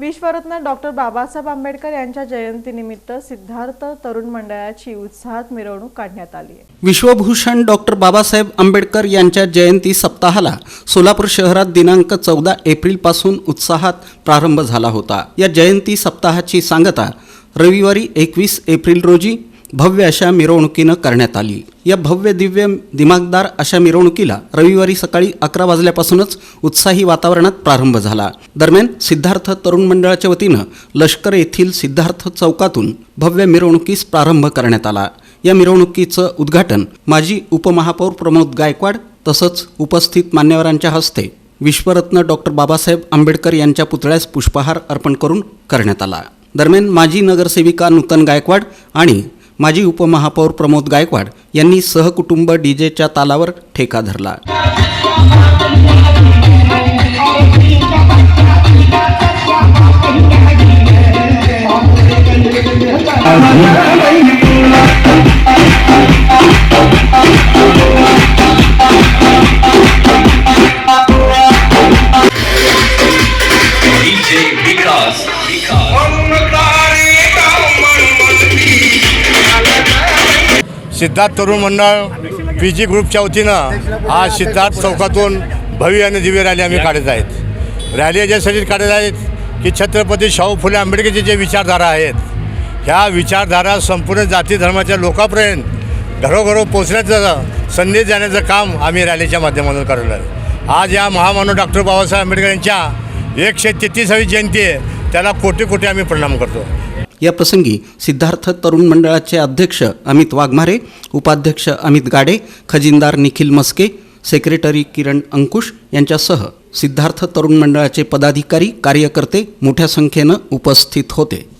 विश्वरत्न doctor Babasaheb Ambedkar यांच्या जयंतीनिमित्त सिद्धार्थ तरुण मंडळाची उत्साहात मिरवणूक काढण्यात आली आहे. विश्वभूषण डॉक्टर बाबासाहेब आंबेडकर यांच्या जयंती सप्ताहाला सोलापूर शहरात दिनांक चौदा एप्रिलपासून उत्साहात प्रारंभ झाला होता. या जयंती सप्ताहाची सांगता रविवारी एकवीस एप्रिल रोजी भव्य अशा मिरवणुकीनं करण्यात आली. या भव्य दिव्य दिमागदार अशा मिरवणुकीला रविवारी सकाळी अकरा वाजल्यापासूनच उत्साही वातावरणात प्रारंभ झाला. दरम्यान सिद्धार्थ तरुण मंडळाच्या वतीनं लष्कर येथील सिद्धार्थ चौकातून भव्य मिरवणुकीस प्रारंभ करण्यात आला. या मिरवणुकीचं उद्घाटन माजी उपमहापौर प्रमोद गायकवाड तसंच उपस्थित मान्यवरांच्या हस्ते विश्वरत्न डॉक्टर बाबासाहेब आंबेडकर यांच्या पुतळ्यास पुष्पहार अर्पण करून करण्यात आला. दरम्यान माजी नगरसेविका नूतन गायकवाड आणि माजी उपमहापौर प्रमोद गायकवाड यांनी सहकुटुंब डीजेच्या तालावर ठेका धरला. सिद्धार्थ तरुण मंडळ पी जी ग्रुपच्या वतीनं आज सिद्धार्थ चौकातून भव्य आणि दिव्य रॅली आम्ही काढत आहेत. रॅली याच्यासाठी काढत आहेत की छत्रपती शाहू फुले आंबेडकरचे जे विचारधारा आहेत ह्या विचारधारा संपूर्ण जाती धर्माच्या लोकांपर्यंत घरोघरो पोचण्याचं संदेश देण्याचं काम आम्ही रॅलीच्या माध्यमातून करलं आहे. आज या महामानव डॉक्टर बाबासाहेब आंबेडकर यांच्या एकशे तेहतीसावी जयंती आहे त्याला कोटी कोटी आम्ही प्रणाम करतो. या प्रसंगी सिद्धार्थ तरुण मंडळाचे अध्यक्ष अमित वाघमारे उपाध्यक्ष अमित गाडे खजिनदार निखिल मस्के सेक्रेटरी किरण अंकुश यांच्यासह सिद्धार्थ तरुण मंडळाचे पदाधिकारी कार्यकर्ते मोठ्या संख्येनं उपस्थित होते.